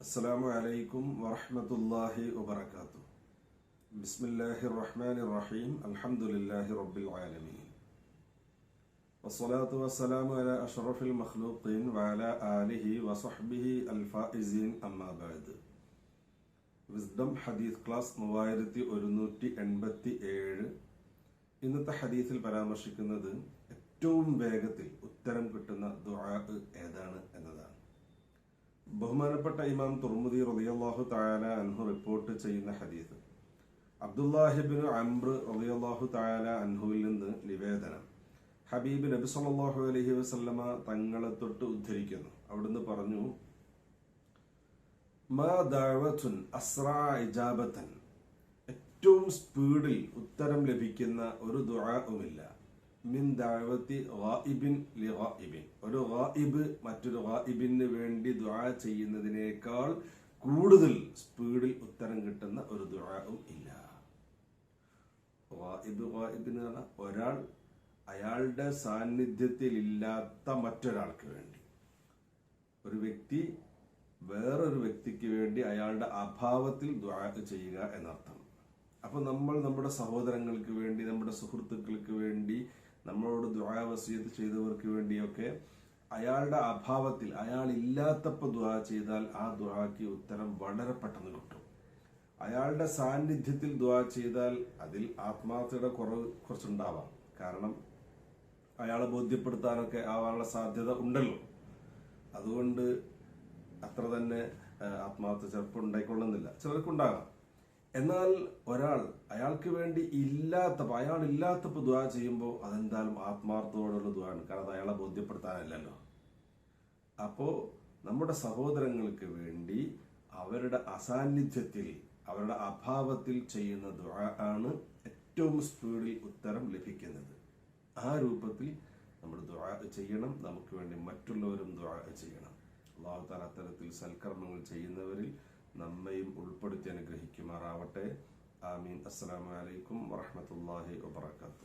അസ്സലാമു അലൈക്കും വറഹ്മത്തുള്ളാഹി വബറകാതുഹു ബിസ്മില്ലാഹിർ റഹ്മാനിർ റഹീം അൽഹംദുലില്ലാഹി റബ്ബിൽ ആലമീൻ വസ്സലാത്തു വസ്സലാമു അലാ അഷ്റഫിൽ മഖ്ലൂഖീൻ വഅലാ ആലിഹി വസഹ്ബിഹി അൽ ഫായിസീൻ അമ്മാ ബഅദ് വിസ്ഡം ഹദീസ് ക്ലാസ് മൂവായിരത്തി ഒരുന്നൂറ്റി എൺപത്തി ഏഴ്. ഇന്നത്തെ ഹദീസിൽ പരാമർശിക്കുന്നത് ഏറ്റവും വേഗത്തിൽ ഉത്തരം കിട്ടുന്ന ദുആ ഏതാണ് എന്നതാണ്. ബഹുമാനപ്പെട്ട ഇമാം തുർമുദി റളിയല്ലാഹു തആല അൻഹു റിപ്പോർട്ട് ചെയ്യുന്ന ഹദീസ്. അബ്ദുല്ലാഹിബിൻ അംബ്ര റളിയല്ലാഹു തആല അൻഹുവിൽ നിന്ന് നിവേദനം. ഹബീബ് നബി സല്ലല്ലാഹു അലൈഹി വസല്ലമ തങ്ങളെ തൊട്ട് ഉദ്ധരിക്കുന്നു. അവിടുന്ന് പറഞ്ഞു ഏറ്റവും സ്പീഡിൽ ഉത്തരം ലഭിക്കുന്ന ഒരു ദുആവുമില്ല മിൻ ദാവത്തി ഗായിബിൻ ലി ഒരു ഗായിബ് മറ്റൊരു ഗായിബിന് വേണ്ടി ദുആ ചെയ്യുന്നതിനേക്കാൾ കൂടുതൽ സ്പീഡിൽ ഉത്തരം കിട്ടുന്ന ഒരു ദുആവും ഇല്ല. ഗായിബ് എന്ന് പറഞ്ഞാൽ ഒരാൾ അയാളുടെ സാന്നിധ്യത്തിൽ ഇല്ലാത്ത മറ്റൊരാൾക്ക് വേണ്ടി. ഒരു വ്യക്തി വേറൊരു വ്യക്തിക്ക് വേണ്ടി അയാളുടെ അഭാവത്തിൽ ദുആ ചെയ്യുക എന്നർത്ഥം. അപ്പൊ നമ്മൾ നമ്മുടെ സഹോദരങ്ങൾക്ക് വേണ്ടി നമ്മുടെ സുഹൃത്തുക്കൾക്ക് വേണ്ടി നമ്മളോട് ദുരാവസ്യത്ത് വസീയത്ത് ചെയ്തവർക്ക് വേണ്ടിയൊക്കെ അയാളുടെ അഭാവത്തിൽ അയാൾ ഇല്ലാത്തപ്പോൾ ദുആ ചെയ്താൽ ആ ദ്വാക്ക് ഉത്തരം വളരെ പെട്ടെന്ന് കിട്ടും. അയാളുടെ സാന്നിധ്യത്തിൽ ദുആ ചെയ്താൽ അതിൽ ആത്മാർത്ഥയുടെ കുറവ് കുറച്ചുണ്ടാവാം. കാരണം അയാളെ ബോധ്യപ്പെടുത്താനൊക്കെ ആവാനുള്ള സാധ്യത ഉണ്ടല്ലോ. അതുകൊണ്ട് അത്ര തന്നെ ആത്മാർത്ഥ ചിലപ്പോൾ ഉണ്ടായിക്കൊള്ളുന്നില്ല. ചിലർക്കുണ്ടാകാം എന്നാൽ ഒരാൾ അയാൾക്ക് വേണ്ടി ഇല്ലാത്തപ്പോൾ അയാൾ ഇല്ലാത്തപ്പോൾ ദ്വാ ചെയ്യുമ്പോൾ അതെന്തായാലും ആത്മാർത്ഥതയോടുള്ള ദ്വാണ് കാരണം അത് അയാളെ ബോധ്യപ്പെടുത്താനല്ലല്ലോ. അപ്പോൾ നമ്മുടെ സഹോദരങ്ങൾക്ക് വേണ്ടി അവരുടെ അസാന്നിധ്യത്തിൽ അവരുടെ അഭാവത്തിൽ ചെയ്യുന്ന ദ്വാ ആണ് ഏറ്റവും സ്പീഡിൽ ഉത്തരം ലഭിക്കുന്നത്. ആ രൂപത്തിൽ നമ്മൾ ദ്വാ ചെയ്യണം. നമുക്ക് വേണ്ടി മറ്റുള്ളവരും ദ്വാ ചെയ്യണം. അള്ളാഹു താല അത്തരത്തിൽ സൽക്കർമ്മങ്ങൾ ചെയ്യുന്നവരിൽ നമ്മയും ഉൾപ്പെടുത്തി അനുഗ്രഹിക്കുമാറാവട്ടെ. ആമീൻ. അസ്സലാമു അലൈക്കും വറഹ്മത്തുള്ളാഹി വബറകാതുഹു.